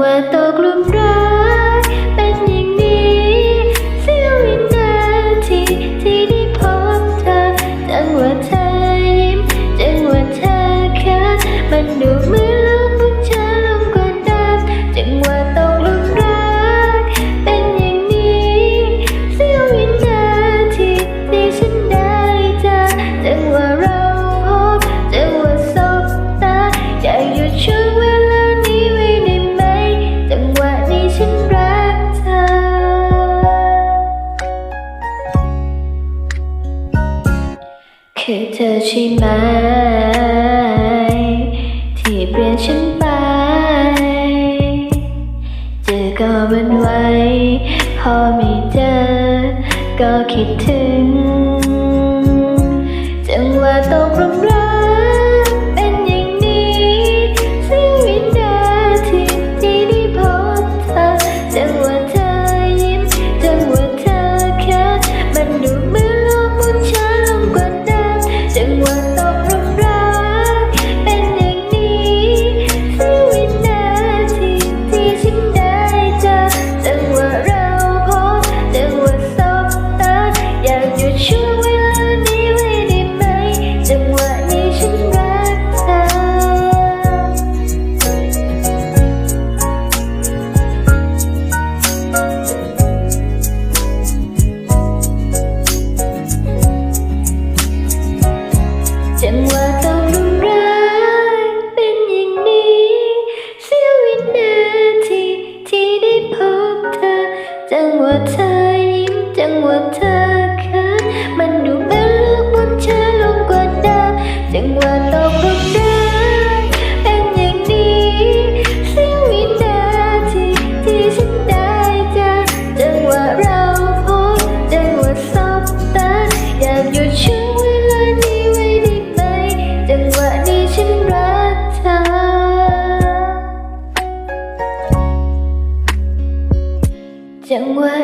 ว่าตกลุมรัก คือเธอใช่ไหม ที่เปลี่ยนฉันไป เจอก็วันไว้ พอไม่เจอ ก็คิดถึง จังว่าตกรุร้อก língua